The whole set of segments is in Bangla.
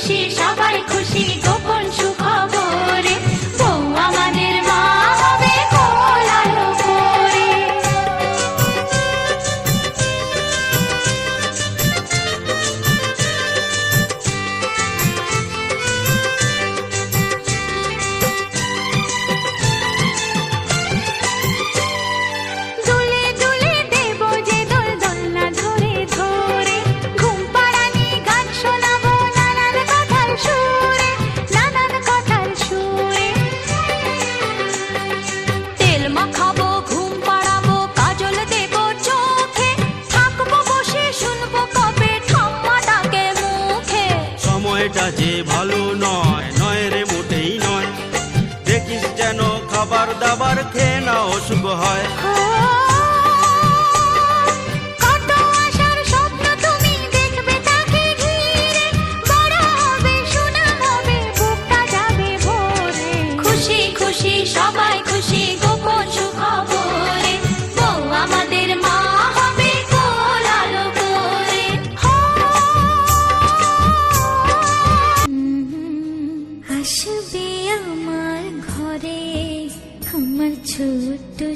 খুশি সবাই খুশি গো খাবার দাবার খেয়ে না অসুখ হয়।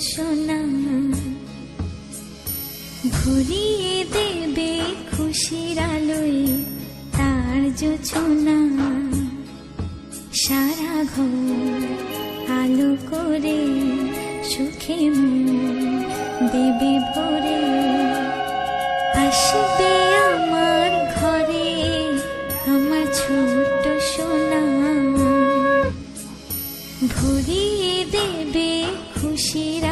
সোনা। ভরিয়ে দেবে খুশির আলোয় তার জোছনা সারা ঘর আলো করে সুখে দেবে ভরে। আসবে আমার ঘরে আমার ছোট্ট সোনা। ভরিয়ে দেবে খুশির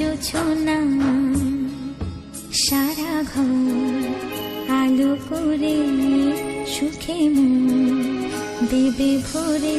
জোছনা সারা ঘর আলো করে সুখে মন দেবে ভরে।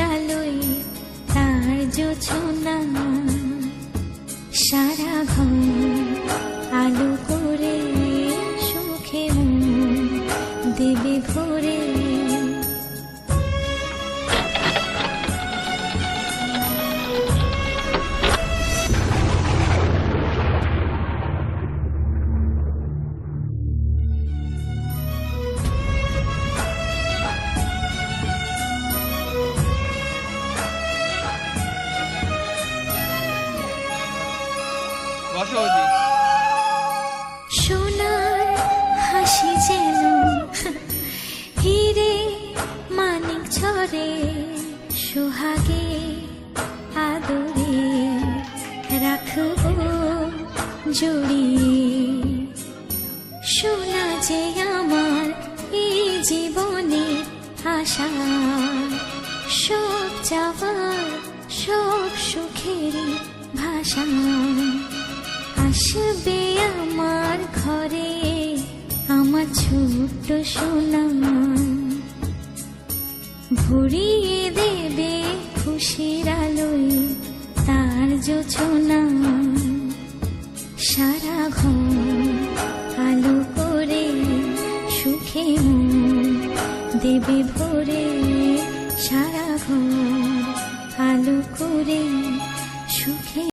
তার না সারা ঘর আলো বসো সোনার হাসি যেন হিরে মানিক ঝরে, সোহাগে আদরে রাখব জড়িয়ে। সোনা যে আমার এই জীবনের আশা, সব যাবার সব সুখের ভাষা। আসবে আমার ঘরে আমার ছোট্ট সোনা। ভরিয়ে দেবে খুশির আলোয় তার জোছনা সারা ঘর আলো করে সুখে দেবে ভরে। সারা ঘর আলো করে সুখে